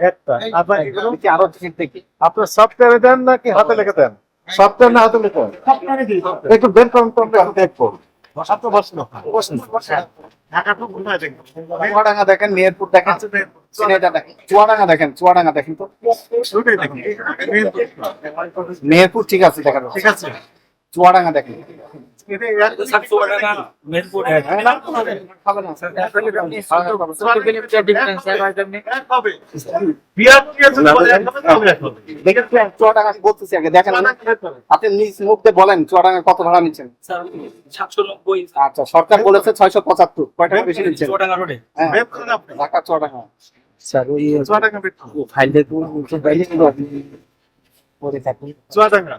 একটা। আপনার আরও দেখি সফটওয়্যারে দেন নাকি হাতে লিখে দেন? সফটওয়্যার না হাতে লিখে? একটু বের করুন তো আমরা দেখব। আপনার বসুন। ঢাকা তো কোথায় দেখব? চুয়াডাঙ্গা দেখেন মেহেরপুর দেখেন চুয়াডাঙ্গা দেখেন চুয়াডাঙ্গা দেখেন তো। মেহেরপুর ঠিক আছে ঠিক আছে। চুয়াডাঙ্গা হ্যাঁ, দিয়ে বলেন চুয়াডাঙ্গা কত ভাড়া নিচ্ছেন? আচ্ছা সরকার বলেছে ছয়শো পঁচাত্তর কয় টাকা বেশি নিচ্ছেন? হ্যাঁ। ঢাকা চুয়াডাঙ্গা। ফাইল করে চুয়াডাঙ্গা।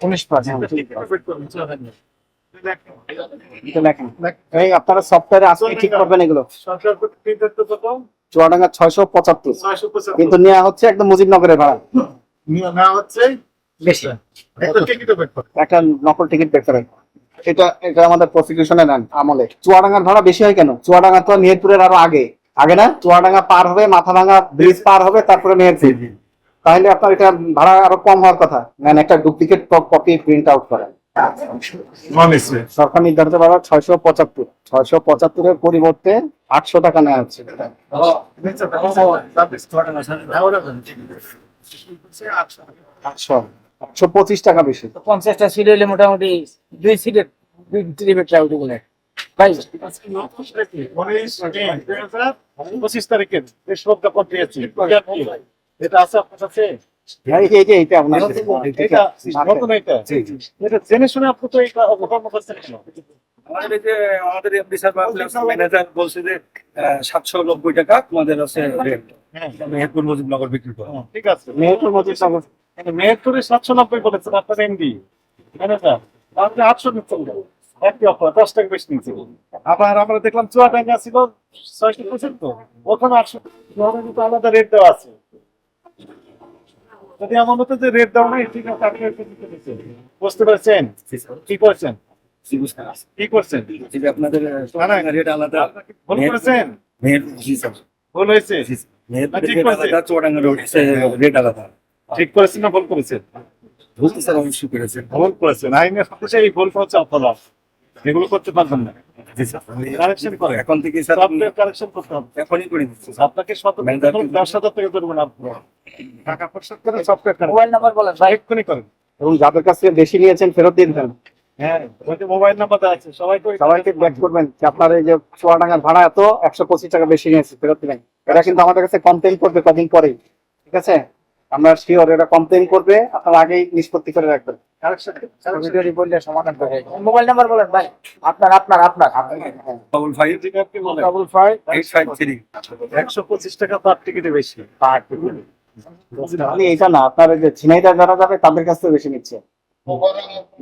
উনিশ বের করুন। দেখুন, এই আপনারা সফটওয়্যারে আজকে ঠিক করবেন এগুলো? চুয়াডাঙ্গা ছয়শো পঁচাত্তর। কিন্তু নেওয়া হচ্ছে একদম মুজিবনগরের ভাড়া। নেওয়া হচ্ছে? বেশি। একটা বের করুন। নকল টিকিট দেখতে পাই এটা এটা আমাদের প্রসিকিউশনের আমলে। চুয়াডাঙ্গার ভাড়া বেশি হয় কেন? চুয়াডাঙ্গা তো মেহেরপুরের আরও আগে। আগে না? চুয়াডাঙ্গা পার হবে মাথাভাঙ্গা ব্রিজ পার হবে তারপরে মেহেরপুর। তাহলে আপনার এটা ভাড়া আরও কম হওয়ার কথা। মানে একটা ডুপ্লিকেট কপি প্রিন্ট আউট করেন। সরকার নির্ধারিত ভাড়া ছয়শো পঁচাত্তর। ছয়শো পঁচাত্তরের পরিবর্তে আটশো টাকা নেওয়া হচ্ছে। আটশো। আটশো পঁচিশ টাকা বেশি। পঞ্চাশটা সিট হলে মোটামুটি দুই সিটের দুই টিকিট ট্রাভেল বলে পঁচিশ তারিখের এটা আছে আপনার কাছে? এই যে- এই যে এইটা আপনার এটা নতুন এটা এটা জেনে শুনে আপনি তো এটা অবকর্ম করছেন কেন? আমাদের যে আমাদের এমডি ম্যানেজার বলছে যে সাতশো নব্বই টাকা তোমাদের আছে হ্যাঁ। মেহেরপুর মুজিবনগর বিক্রি করো। ঠিক আছে। মেহেরপুর সাতশো নব্বই বলেছেন আপনার এমডি ম্যানেজার আপনি আটশো নিচ্ছেন? একটি অফার দশ টাকা বেশি নিচ্ছে। আবার আমরা দেখলাম চুয়া চুয়াডাঙ্গা ছিল ছয়শো পঁচাত্তর ওখানে আটশো আলাদা রেট দেওয়া আছে। যদি আমার মতো যে রেট দেওয়া ঠিক আছে আপনি। বুঝতে পারছেন? কি করছেন? কি করছেন? আপনাদের রেট আলাদা। ভুল করেছেন? ভুল হয়েছে? ঠিক আলাদা ঠিক করেছেন না ভুল করেছেন? স্যার অবশ্যই করেছেন। ভুল করেছেন। আইনের এই ভুল হচ্ছে অপরাধ এগুলো করতে পারবেন না। কারেকশন করে এখন থেকে সফটওয়্যার কারেকশন করতে হবে। এখনই করে দিচ্ছি আপনাকে শত Manager এখন দশ হাজার টাকা করবেন টাকা পরিশোধ করেন সফটওয়্যার মোবাইল নাম্বার বলেন ভাই। এক্ষুনি করেন। এবং যাদের কাছ থেকে বেশি নিয়েছেন ফেরত দিয়ে দেন। হ্যাঁ মোবাইল নাম্বার আছে সবাই তো সবাইকে ব্যাক করবেন যে আপনার এই যে চুয়াডাঙ্গার ভাড়া এত একশো পঁচিশ টাকা বেশি নিয়েছে ফেরত দিবেন। এরা কিন্তু আমাদের কাছে কমপ্লেন করবে কদিন পরেই। ঠিক আছে? আমরা শিওর এরা কমপ্লেন করবে আপনারা আগেই নিষ্পত্তি করে রাখবেন। সমাধান করে মোবাইল নাম্বার বলেন ভাই। আপনার আপনার আপনার। ডবল ফাইভ আপনি বলেন? Double five eight five three একশো পঁচিশ টাকা তার টিকিটে বেশি। এটা না আপনার যে ঝিনাইদা যারা যাবে তাদের কাছ থেকে বেশি নিচ্ছে।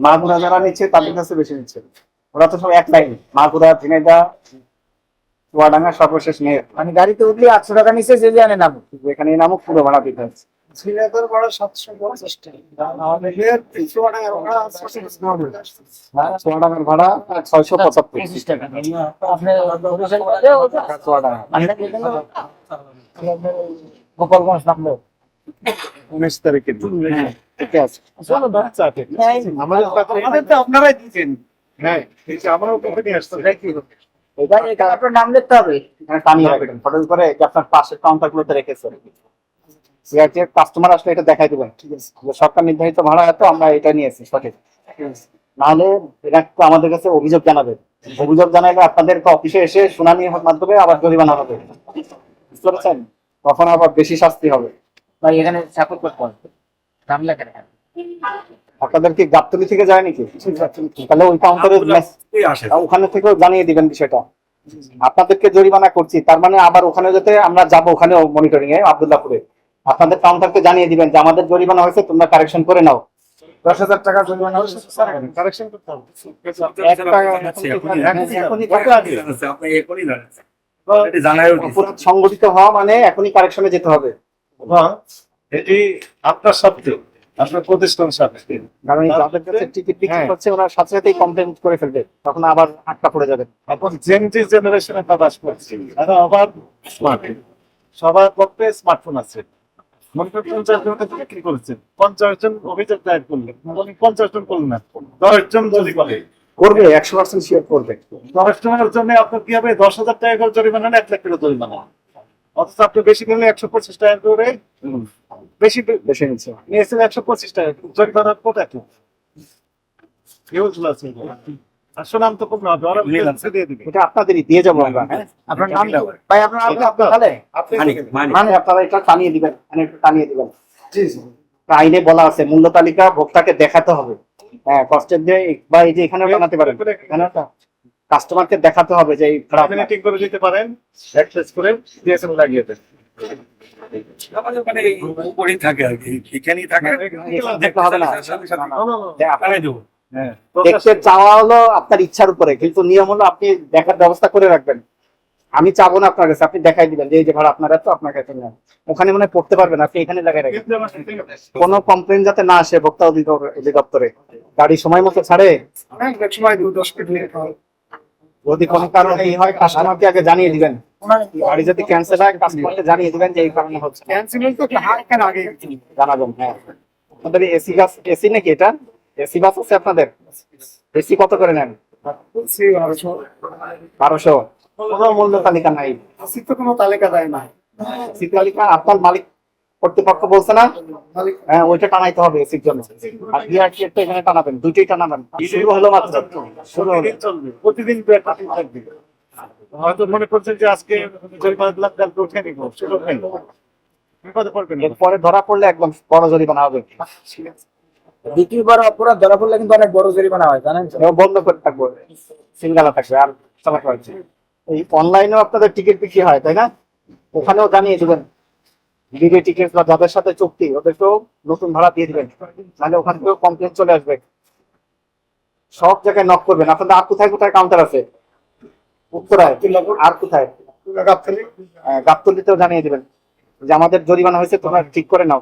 মাগুরা যারা নিচ্ছে তাদের কাছে বেশি নিচ্ছে। ওরা তো সব এক লাইন। মাগুরা ঝিনাইদা চুয়াডাঙ্গা সর্বশেষ মেয়ে মানে গাড়িতে উঠলে আটশো টাকা নিচে যে জানে না এখানে নামক পুরো ভাড়া দিতে হচ্ছে শ্রীনগর বড় সাতশো পঞ্চাশ চুয়াডাঙ্গার ভাড়া ছয়শো পঁচাত্তর। টাকা। আপনি হোটেল করে ওটা চুয়াডাঙ্গা মানে যেখানে গোপালগঞ্জ নামলো। উনিশ তারিখে আচ্ছা। হ্যাঁ, আপনারাই দিচ্ছেন। হ্যাঁ এই যে আমরাও তো নিয়ে আসছি ভাই এখানে আপনার নাম লিখতে হবে। এখানে টানিয়ে রাখবেন ফটো করে আপনার পাশের কাউন্টার গুলোতে রেখেছে। সিআরটিএফ কাস্টমার আসলে এটা দেখাই দিবেন। ঠিক আছে? সরকার নির্ধারিত ভাড়া এত আমরা এটা নিয়েছি সঠিক। নাহলে এটা একটু আমাদের কাছে অভিযোগ জানাবে। অভিযোগ জানাইলে আপনাদের অফিসে এসে শুনানির মাধ্যমে আবার জরিমানা হবে। বুঝতে পেরেছেন? তখন আবার বেশি শাস্তি হবে। ভাই এখানে সাপোর্ট করতে হবে। নাম লেখেন আপনাদের কি গাবতলি থেকে যায় নাকি? তাহলে ওই কাউন্টারে আসে। ওখানে থেকেও জানিয়ে দিবেন বিষয়টা। আপনাদেরকে জরিমানা করছি তার মানে আবার ওখানে যেতে আমরা যাব ওখানে মনিটরিং এ আবদুল্লাপুরে। আপনাদের কাউন্টারকে জানিয়ে দিবেন যে আমাদের জরিমানা হয়েছে তোমরা কারেকশন করে নাও। দশ হাজার টাকা জরিমানা হয়েছে? কারেকশন করতে হবে। সংগঠিত হওয়া মানে এখনই কারেকশনে যেতে হবে। এটি আপনার আপনার প্রতিষ্ঠান সাথে। কারণ যাদের কাছে টিকিট বিক্রি হ্যাঁ। করছে ওরা সাথে সাথেই কমপ্লেন করে ফেলবে। তখন আবার আটকা পড়ে যাবে। এখন জেনজি জেনারেশনে প্রকাশ করছি আবার স্মার্ট সবার পক্ষে স্মার্টফোন আছে। মনে করেন পঞ্চাশ জন বিক্রি করেছেন? পঞ্চাশ জন অভিযোগ দায়ের করলেন। পঞ্চাশ জন করলেন না। দশ জন যদি করে। করবে একশো পার্সেন্ট শিওর করবে। দশ জনের জন্য আপনার কি হবে? দশ হাজার টাকা করে জরিমানা না এক লাখ টাকা জরিমানা। অথচ আপনি বেশি নিলে একশো পঁচিশ টাকা করে বেশি বেশি নিচ্ছে নিয়েছেন একশো পঁচিশ টাকা। জরিমানা কত আর সুনাম তো এটা আপনাদেরই দিয়ে যাব আমরা। হ্যাঁ আপনার নাম ভাই আপনার নাম কি? আপনার তাহলে? আপনি মানিক, মানিক। মানে আপনারা এটা টানিয়ে দিবেন মানে একটু টানিয়ে দিবেন। আইনে বলা আছে মূল্য তালিকা ভোক্তাকে দেখাতে হবে। হ্যাঁ কষ্টের দিয়ে বা এই যে এখানে টানাতে পারেন। কাস্টমারকে দেখাতে হবে যে আপনি ঠিক করে দিতে পারেন করে ডিএসএম লাগিয়ে দেন। আমাদের মানে উপরেই থাকে আর কি এখানেই থাকে। হবে না। সাথে সাথে যে আপনার জানাই দেবো। দেখতে চাওয়া হলো আপনার ইচ্ছার উপরে কিন্তু নিয়ম হলো আপনি দেখার ব্যবস্থা করে রাখবেন। আমি চাবো না আপনার কাছে আপনি দেখাই দিবেন যে এই যে ভাড়া আপনারা তো আপনার কাছে নেন। ওখানে মনে হয় পড়তে পারবেন আপনি এখানে লাগাই রাখেন। কোনো কমপ্লেন যাতে না আসে ভোক্তা অধিদপ্তর- অধিদপ্তরে। গাড়ি সময় মতো ছাড়ে? সময় দশ মিনিট যদি কোনো কারণে এই হয় কাস্টমারকে আগে জানিয়ে দিবেন। গাড়ি যদি ক্যান্সেল হয় কাস্টমারকে জানিয়ে দিবেন যে এই কারণে হচ্ছে। ক্যান্সেল তো আগে জানাবেন হ্যাঁ। আপনাদের এসি গাছ এসি নাকি এটা? এসি বাস আছে আপনাদের? এসি কত করে নেন? বারোশো। কোনো মূল্য তালিকা নাই। তো কোনো তালিকা দেয় না এসি তালিকা আপনার মালিক কর্তৃপক্ষ বলছে না? হ্যাঁ ওইটা টানাইতে হবে এসির জন্য। আর বিআরটি একটা এখানে টানাবেন দুইটাই টানাবেন। শুরু হলো মাত্র। শুরু হলো। প্রতিদিন থাকবে। হয়তো মনে করছেন যে আজকে এরপরে ধরা পড়লে একদম বড় জরিমানা হবে। দ্বিতীয়বার অপরাধ ধরা পড়লে কিন্তু অনেক বড় জরিমানা হয় জানেন বন্ধ করে থাকব সিঙ্গালা থাকবে আর চালাতে পারছি এই অনলাইনেও আপনাদের টিকিট বিক্রি হয় তাই না? ওখানেও জানিয়ে দিবেন। টিকিট বা যাদের সাথে চুক্তি ওদেরকেও নতুন ভাড়া দিয়ে দিবেন। তাহলে ওখান থেকেও কমপ্লেন চলে আসবে। সব জায়গায় নক করবেন। আপনাদের আর কোথায় কোথায় কাউন্টার আছে? উত্তরায়। আর কোথায়? হ্যাঁ, গাবতলিতেও জানিয়ে দিবেন। যে আমাদের জরিমানা হয়েছে তোমরা ঠিক করে নাও।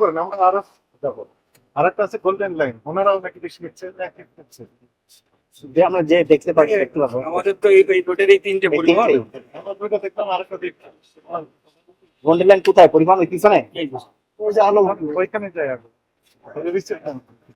করেন আমরা আরও যাব। আরেকটা আছে গোল্ডেন লাইন ওনারাও নাকি বেশি নিচ্ছে এক এক নিচ্ছে যে আমরা যে দেখতে পাচ্ছি দেখতে পাবো। আমাদের তো এই রোডের এই তিনটে তিনটেই। আমরা দেখলাম আরেকটা দেখলাম। গোল্ডেন লাইন কোথায়? পরিমাণ ওই পিছনে? ওই যে আলো ওইখানে যাই আগে